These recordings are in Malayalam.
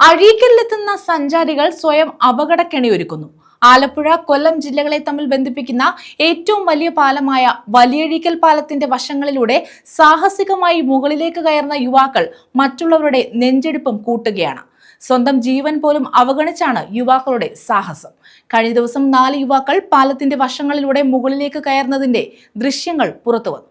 അഴീക്കലിലെത്തുന്ന സഞ്ചാരികൾ സ്വയം അപകടക്കെണിയൊരുക്കുന്നു. ആലപ്പുഴ കൊല്ലം ജില്ലകളെ തമ്മിൽ ബന്ധിപ്പിക്കുന്ന ഏറ്റവും വലിയ പാലമായ വലിയഴീക്കൽ പാലത്തിന്റെ വശങ്ങളിലൂടെ സാഹസികമായി മുകളിലേക്ക് കയറുന്ന യുവാക്കൾ മറ്റുള്ളവരുടെ നെഞ്ചെടുപ്പും കൂട്ടുകയാണ്. സ്വന്തം ജീവൻ പോലും അവഗണിച്ചാണ് യുവാക്കളുടെ സാഹസം. കഴിഞ്ഞ ദിവസം നാല് യുവാക്കൾ പാലത്തിന്റെ വശങ്ങളിലൂടെ മുകളിലേക്ക് കയറുന്നതിന്റെ ദൃശ്യങ്ങൾ പുറത്തുവന്നു.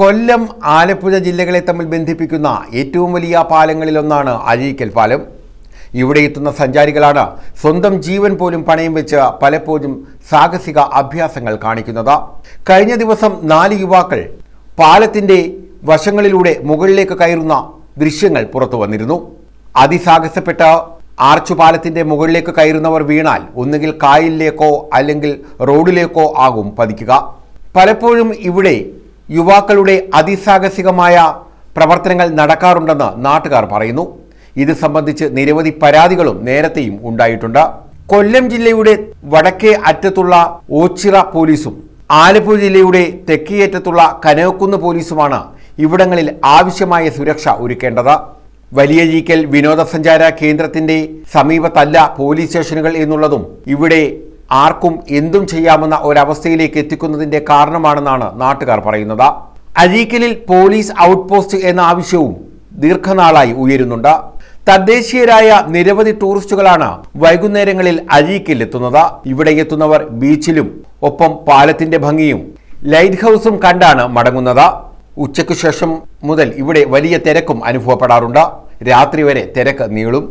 കൊല്ലം ആലപ്പുഴ ജില്ലകളെ തമ്മിൽ ബന്ധിപ്പിക്കുന്ന ഏറ്റവും വലിയ പാലങ്ങളിലൊന്നാണ് അഴീക്കൽ പാലം. ഇവിടെ എത്തുന്ന സഞ്ചാരികളാണ് സ്വന്തം ജീവൻ പോലും പണയം വെച്ച് പലപ്പോഴും സാഹസിക അഭ്യാസങ്ങൾ കാണിക്കുന്നത്. കഴിഞ്ഞ ദിവസം നാല് യുവാക്കൾ പാലത്തിന്റെ വശങ്ങളിലൂടെ മുകളിലേക്ക് കയറുന്ന ദൃശ്യങ്ങൾ പുറത്തു വന്നിരുന്നു. അതിസാഹസപ്പെട്ട ആർച്ചു പാലത്തിന്റെ മുകളിലേക്ക് കയറുന്നവർ വീണാൽ ഒന്നുകിൽ കായലിലേക്കോ അല്ലെങ്കിൽ റോഡിലേക്കോ ആകും പതിക്കുക. പലപ്പോഴും ഇവിടെ യുവാക്കളുടെ അതിസാഹസികമായ പ്രവർത്തനങ്ങൾ നടക്കാറുണ്ടെന്ന് നാട്ടുകാർ പറയുന്നു. ഇത് സംബന്ധിച്ച് നിരവധി പരാതികളും നേരത്തെയും ഉണ്ടായിട്ടുണ്ട്. കൊല്ലം ജില്ലയുടെ വടക്കേ അറ്റത്തുള്ള ഓച്ചിറ പോലീസും ആലപ്പുഴ ജില്ലയുടെ തെക്കേയറ്റത്തുള്ള കനകക്കുന്ന് പോലീസുമാണ് ഇവിടങ്ങളിൽ ആവശ്യമായ സുരക്ഷ ഒരുക്കേണ്ടത്. വലിയ ജീക്കൽ വിനോദസഞ്ചാര കേന്ദ്രത്തിന്റെ സമീപത്തല്ല പോലീസ് സ്റ്റേഷനുകൾ എന്നുള്ളതും ഇവിടെ ആർക്കും എന്തും ചെയ്യാമെന്ന ഒരവസ്ഥയിലേക്ക് എത്തിക്കുന്നതിന്റെ കാരണമാണെന്നാണ് നാട്ടുകാർ പറയുന്നത്. അഴീക്കലിൽ പോലീസ് ഔട്ട് പോസ്റ്റ് എന്ന ആവശ്യവും ദീർഘനാളായി ഉയരുന്നുണ്ട്. തദ്ദേശീയരായ നിരവധി ടൂറിസ്റ്റുകളാണ് വൈകുന്നേരങ്ങളിൽ അരീക്കലെത്തുന്നത് ഇവിടെ എത്തുന്നവർ ബീച്ചിലും ഒപ്പം പാലത്തിന്റെ ഭംഗിയും ലൈറ്റ് ഹൗസും കണ്ടാണ് മടങ്ങുന്നത്. ഉച്ചയ്ക്ക് ശേഷം മുതൽ ഇവിടെ വലിയ തിരക്കും അനുഭവപ്പെടാറുണ്ട്. രാത്രി വരെ തിരക്ക് നീളും.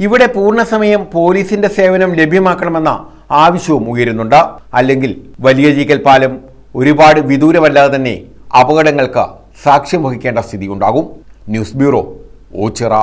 ഇവിടെ പൂർണസമയം പോലീസിന്റെ സേവനം ലഭ്യമാക്കണമെന്ന ആവശ്യവും ഉയരുന്നുണ്ട്. അല്ലെങ്കിൽ വലിയ ജീക്കൽ പാലം ഒരുപാട് വിദൂരമല്ലാതെ തന്നെ അപകടങ്ങൾക്ക് സാക്ഷ്യം വഹിക്കേണ്ട സ്ഥിതി ഉണ്ടാകും. News bureau Oachira.